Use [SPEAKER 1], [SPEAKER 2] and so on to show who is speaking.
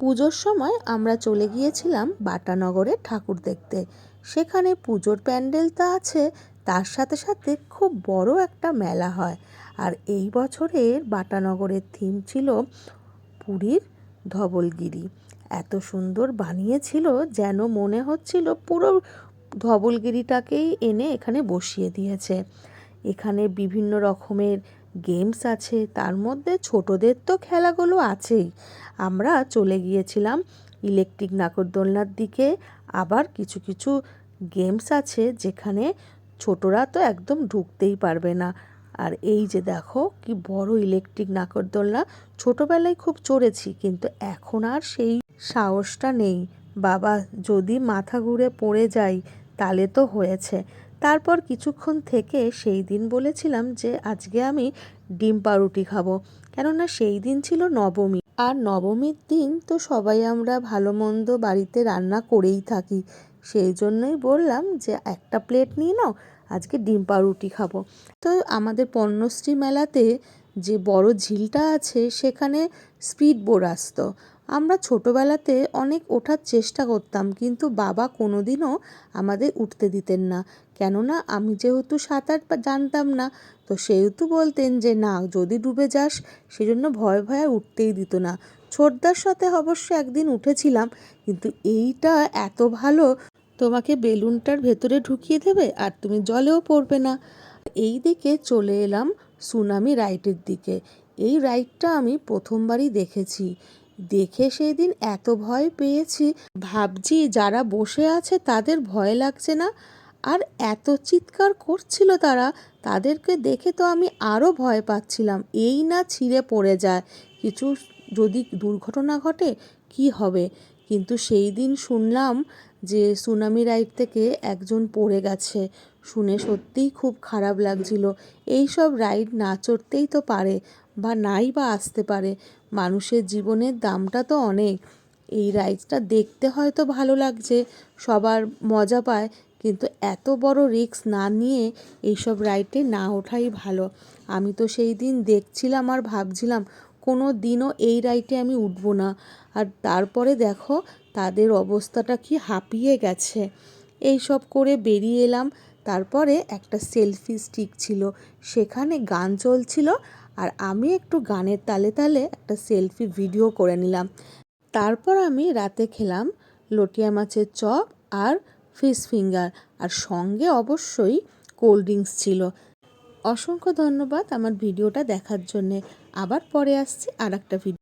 [SPEAKER 1] পুজোর সময় আমরা চলে গিয়েছিলাম বাটানগরে ঠাকুর দেখতে। সেখানে পুজোর প্যান্ডেল তো আছে, তার সাথে সাথে খুব বড় একটা মেলা হয়। আর এই বছরের বাটানগরের থিম ছিল পুরীর ধবলগিরি। এত সুন্দর বানিয়েছিল যেন মনে হচ্ছিল পুরো ধবলগিরিটাকেই এনে এখানে বসিয়ে দিয়েছে। এখানে বিভিন্ন রকমের গেমস আছে, তার মধ্যে ছোটদের তো খেলাগুলো আছেই। আমরা চলে গিয়েছিলাম ইলেকট্রিক নাকরদোলনার দিকে। আবার কিছু কিছু গেমস আছে যেখানে ছোটরা তো একদম ঢুকতেই পারবে না। আর এই যে দেখো, কি বড় ইলেকট্রিক নাকরদোলনা ছোটোবেলায় খুব চড়েছি, কিন্তু এখন আর সেই সাহসটা নেই। বাবা, যদি মাথা ঘুরে পড়ে যাই তাহলে তো হয়েছে। তারপর কিছুক্ষণ থেকে সেই দিন বলেছিলাম যে, আজকে আমি ডিম পাউরুটি খাব। কেননা সেই দিন ছিল নবমী। আর নবমীর দিন তো সবাই আমরা ভালো মন্দ বাড়িতে রান্না করেই থাকি। সেই জন্যই বললাম যে, একটা প্লেট নিয়ে নাও আজকে ডিম পাউরুটি খাব। তো আমাদের পণ্যশ্রী মেলাতে যে বড় ঝিলটা আছে, সেখানে স্পিড বোট আসতো। আমরা ছোটোবেলাতে অনেক ওঠার চেষ্টা করতাম, কিন্তু বাবা কোনো দিনও আমাদের উঠতে দিতেন না। কেননা আমি যেহেতু সাঁতার জানতাম না, তো সেহেতু বলতেন যে, না, যদি ডুবে যাস, সেজন্য ভয় ভয়ে উঠতেই দিত না। ছোটদার সাথে অবশ্য একদিন উঠেছিলাম, কিন্তু এইটা এত ভালো তোমাকে বেলুনটার ভেতরে ঢুকিয়ে দেবে আর তুমি জলেও পড়বে না। এই দিকে চলে এলাম সুনামি রাইডের দিকে। এই রাইডটা আমি প্রথমবারই দেখেছি। দেখে সেই দিন এত ভয় পেয়েছি। ভাবছি যারা বসে আছে তাদের ভয় লাগছে না। আর এত চিৎকার করছিল তারা, তাদেরকে দেখে তো আমি আরও ভয় পাচ্ছিলাম। এই না ছিঁড়ে পড়ে যায়। কিছু যদি দুর্ঘটনা ঘটে, কি হবে? কিন্তু সেই দিন শুনলাম যে সুনামি রাইড থেকে একজন পড়ে গেছে। শুনে সত্যিই খুব খারাপ লাগছিল। এই সব রাইড না চড়তেই তো পারে বা নাই বা আসতে পারে। মানুষের জীবনের দামটা তো অনেক। এই রাইডটা দেখতে হয়তো ভালো লাগছে, সবার মজা পায়, কিন্তু এত বড় রিস্ক না নিয়ে এইসব রাইডে না ওঠাই ভালো। আমি তো সেই দিন দেখছিলাম আর ভাবছিলাম কোনো দিনও এই রাইটে আমি উঠবো না। আর তারপরে দেখো তাদের অবস্থাটা কি হাঁপিয়ে গেছে। এই সব করে বেরিয়ে এলাম। তারপরে একটা সেলফি স্টিক ছিল। সেখানে গান চলছিল আর আমি একটু গানের তালে তালে একটা সেলফি ভিডিও করে নিলাম। তারপর আমি রাতে খেলাম লটিয়া মাছের চপ আর ফিশ ফিঙ্গার। আর সঙ্গে অবশ্যই কোল্ড ড্রিঙ্কস ছিল। অসংখ্য ধন্যবাদ আমার ভিডিওটা দেখার জন্যে। আবার পরে আসছি আর একটা ভিডিও